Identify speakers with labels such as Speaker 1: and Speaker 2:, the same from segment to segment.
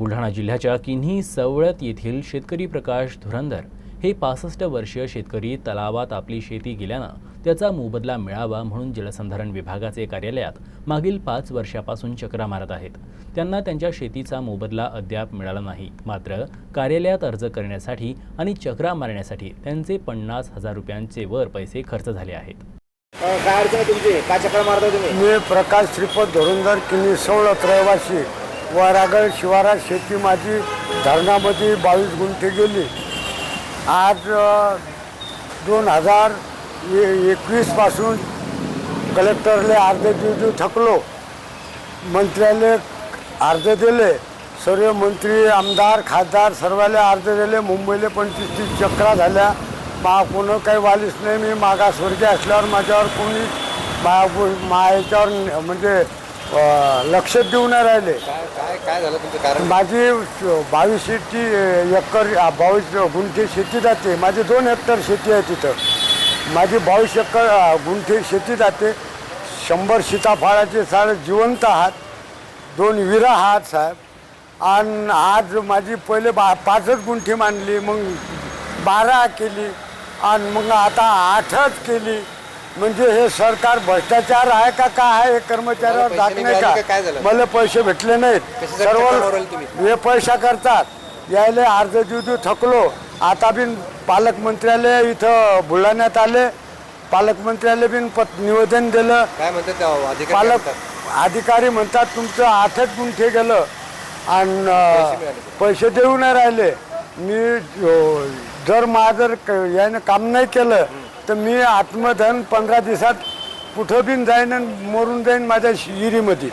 Speaker 1: बुलढाणा जिल्ह्याच्या किन्ही सवळत येथील शेतकरी प्रकाश धुरंधर हे पासष्ट वर्षीय शेतकरी तलावात आपली शेती गेल्यानं त्याचा मोबदला मिळावा म्हणून जलसंधारण विभागाचे कार्यालयात मागील पाच वर्षापासून चक्रा मारत आहेत. त्यांना त्यांच्या शेतीचा मोबदला अद्याप मिळाला नाही. मात्र कार्यालयात अर्ज करण्यासाठी आणि चक्रा मारण्यासाठी त्यांचे पन्नास हजार रुपयांचे वर पैसे खर्च झाले आहेत.
Speaker 2: काय अडचण आहे तुमची? काय चक्कर मारता तुम्ही?
Speaker 3: मी प्रकाश श्रीपद धोरंदर किनी सवलत रहिवासी. वरागड शिवारात शेती माझी धरणामध्ये बावीस गुंठे गेली. आज दोन हजार ए एकवीसपासून कलेक्टरले अर्धे देऊ थकलो. मंत्र्याले अर्धे दिले. सर्व मंत्री आमदार खासदार सर्वाले अर्ध दिले. मुंबईला पंचवीस तीस चक्रा झाल्या. मा कोण काही वालीच नाही. मी मागासवर्गीय असल्यावर माझ्यावर कोणी मा मा याच्यावर न- म्हणजे लक्ष देऊ नाही राहिले.
Speaker 2: काय काय काय झालं तुमचं कारण?
Speaker 3: माझी बावीस शेती एकर बावीस गुंठे शेती जाते. माझी दोन हेक्टर शेती आहे तिथं. माझी बावीस एकर गुंठे शेती जाते. शंभर सीताफळाचे सारे जिवंत आहात. दोन विरा आहात साहेब. आणि आज माझी पहिले बा पाचच गुंठी मांडली मग बारा केली. आणि मग आता आठच केली. म्हणजे हे सरकार भ्रष्टाचार आहे का काय आहे हे कर्मचाऱ्यावर
Speaker 2: पैसे
Speaker 3: दाख
Speaker 2: नाही
Speaker 3: नाही
Speaker 2: मिळाले का? काय झालं?
Speaker 3: का मला पैसे भेटले नाहीत.
Speaker 2: कशासाठी तुम्ही?
Speaker 3: हे पैसा करतात. यायले अर्ज देऊ देऊ थकलो. आता बिन पालकमंत्र्याला इथं बुलढाण्यात आले. पालकमंत्र्याला बिन पत निवेदन दिलं.
Speaker 2: काय म्हणतात त्या अधिकारी
Speaker 3: पालक
Speaker 2: म्हणतात?
Speaker 3: अधिकारी म्हणतात तुमचं आठच गुंठे गेलं. आणि अं, पैसे देऊ नाही राहिले. मी अं, जर माझं क- यानं काम नाही केलं तर मी आत्मधन पंधरा दिवसात कुठं बिन जाईन आणि मरून जाईन माझ्या विहिरीमध्ये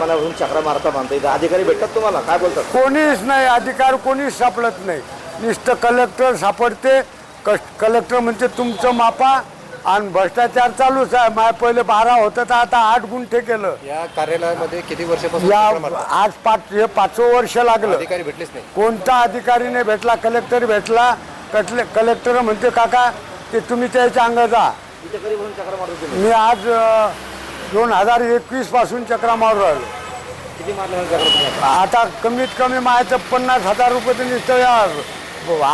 Speaker 2: मला म्हणून चक्रा मारता म्हणता इथं अधिकारी भेटतात तुम्हाला? काय बोलतात?
Speaker 3: कोणीच नाही अधिकार कोणीच सापडत नाही. नुसतं कलेक्टर सापडते कस- कलेक्टर म्हणते तुमचं मापा आणि भ्रष्टाचार चालूच आहे. माझ्या पहिले बारा होतं तर आता आठ गुंठे केलं.
Speaker 2: या कार्यालयामध्ये किती वर्षापासून
Speaker 3: या
Speaker 2: चक्रा मारतात
Speaker 3: आज पाच हे पाचवं वर्ष लागलं.
Speaker 2: अधिकारी भेटलेच नाही.
Speaker 3: कोणता अधिकारी नाही भेटला कलेक्टर भेटला. कटले कलेक्टर म्हणते काका ते तुम्ही त्याच्या अंग जा.
Speaker 2: इथे कधी म्हणून चक्रा मारतो तुम्ही
Speaker 3: मी आज दोन हजार एकवीसपासून चक्रा मारू राहिलो.
Speaker 2: किती मारले म्हणून चक्रा तुम्ही आता?
Speaker 3: कमीत कमी माझ्या पन्नास हजार रुपये तर नुसतं या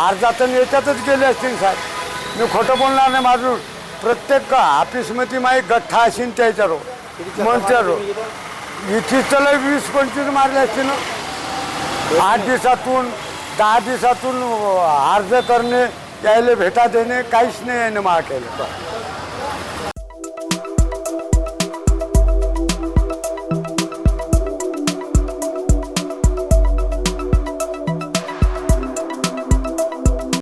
Speaker 3: अर्जात याच्यातच गेले असतील साहेब. मी खोटं बोलणार नाही माझं. प्रत्येक ऑफिसमध्ये माझी गठ्ठा असेल त्याच्यावर.
Speaker 2: किती चक्रा तुम्ही इथं?
Speaker 3: वीस पंचवीस मारले असतील ना. आठ दिवसातून दहा दिवसातून अर्ज करणे यायला भेटा देणे काहीच नाही आहे मा केलं.